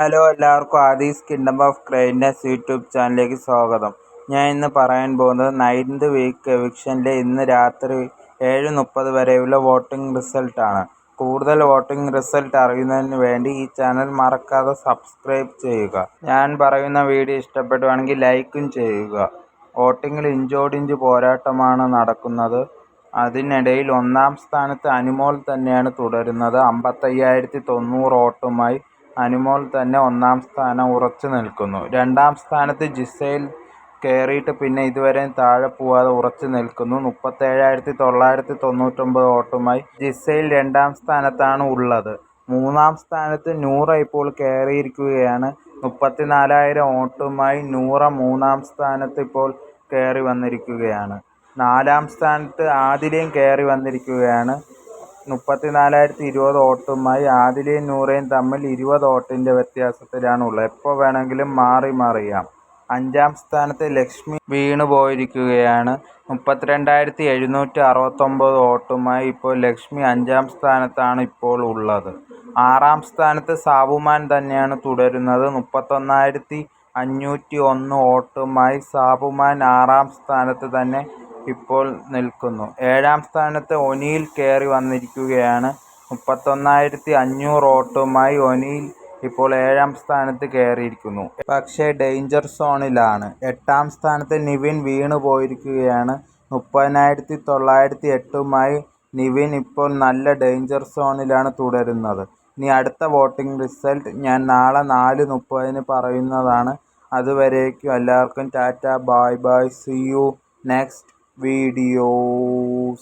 Hello എല്ലാവർക്കും Aadi's kingdom of grinds YouTube ചാനലിലേക്ക് സ്വാഗതം. ഞാൻ ഇന്ന് പറയാൻ പോകുന്നത് നയൻത് വീക്ക് എവിക്ഷനിലെ ഇന്ന് രാത്രി ഏഴ് മുപ്പത് വരെയുള്ള വോട്ടിംഗ് റിസൾട്ടാണ് കൂടുതൽ വോട്ടിംഗ് റിസൾട്ട് അറിയുന്നതിന് വേണ്ടി ഈ ചാനൽ മറക്കാതെ സബ്സ്ക്രൈബ് ചെയ്യുക. ഞാൻ പറയുന്ന വീഡിയോ ഇഷ്ടപ്പെടുവാണെങ്കിൽ ലൈക്കും ചെയ്യുക. വോട്ടിങ്ങിൽ ഇഞ്ചോടിഞ്ച് പോരാട്ടമാണ് നടക്കുന്നത്. അതിനിടയിൽ ഒന്നാം സ്ഥാനത്ത് അനുമോൾ തന്നെയാണ് തുടരുന്നത്. അമ്പത്തയ്യായിരത്തി തൊണ്ണൂറ് വോട്ടുമായി അനുമോൾ തന്നെ ഒന്നാം സ്ഥാനം ഉറച്ചു നിൽക്കുന്നു. രണ്ടാം സ്ഥാനത്ത് ജിസേൽ കയറിയിട്ട് പിന്നെ ഇതുവരെ താഴെ പോവാതെ ഉറച്ചു നിൽക്കുന്നു. മുപ്പത്തേഴായിരത്തി തൊള്ളായിരത്തി തൊണ്ണൂറ്റൊമ്പത് വോട്ടുമായി ജിസേൽ രണ്ടാം സ്ഥാനത്താണ് ഉള്ളത്. മൂന്നാം സ്ഥാനത്ത് നൂറ ഇപ്പോൾ കയറിയിരിക്കുകയാണ് മുപ്പത്തിനാലായിരം വോട്ടുമായി നൂറ മൂന്നാം സ്ഥാനത്ത് ഇപ്പോൾ കയറി വന്നിരിക്കുകയാണ്. നാലാം സ്ഥാനത്ത് ആദിലയും കയറി വന്നിരിക്കുകയാണ്. മുപ്പത്തിനാലായിരത്തി ഇരുപത് വോട്ടുമായി ആദിലയും നൂറയും തമ്മിൽ ഇരുപത് ഓട്ടിന്റെ വ്യത്യാസത്തിലാണ് ഉള്ളത് എപ്പോൾ വേണമെങ്കിലും മാറി മറിയാം അഞ്ചാം സ്ഥാനത്ത് ലക്ഷ്മി വീണു പോയിരിക്കുകയാണ്. മുപ്പത്തിരണ്ടായിരത്തി എഴുന്നൂറ്റി അറുപത്തൊമ്പത് വോട്ടുമായി ഇപ്പോൾ ലക്ഷ്മി അഞ്ചാം സ്ഥാനത്താണ് ഇപ്പോൾ ഉള്ളത്. ആറാം സ്ഥാനത്ത് സാബുമാൻ തന്നെയാണ് തുടരുന്നത്. മുപ്പത്തൊന്നായിരത്തി അഞ്ഞൂറ്റി ഒന്ന് വോട്ടുമായി സാബുമാൻ ആറാം സ്ഥാനത്ത് തന്നെ ഇപ്പോൾ നിൽക്കുന്നു. ഏഴാം സ്ഥാനത്ത് ഒ'നീൽ കയറി വന്നിരിക്കുകയാണ്. മുപ്പത്തൊന്നായിരത്തി അഞ്ഞൂറ് വോട്ടുമായി ഒനിയിൽ ഇപ്പോൾ ഏഴാം സ്ഥാനത്ത് കയറിയിരിക്കുന്നു. പക്ഷേ ഡേഞ്ചർ സോണിലാണ്. എട്ടാം സ്ഥാനത്ത് നിവിൻ വീണു പോയിരിക്കുകയാണ്. മുപ്പതിനായിരത്തി തൊള്ളായിരത്തി എട്ടുമായി നിവിൻ ഇപ്പോൾ നല്ല ഡേഞ്ചർ സോണിലാണ് തുടരുന്നത്. ഇനി അടുത്ത വോട്ടിംഗ് റിസൾട്ട് ഞാൻ നാളെ നാല് മുപ്പതിന് പറയുന്നതാണ്. അതുവരേക്കും എല്ലാവർക്കും tata bye bye see you next. videos.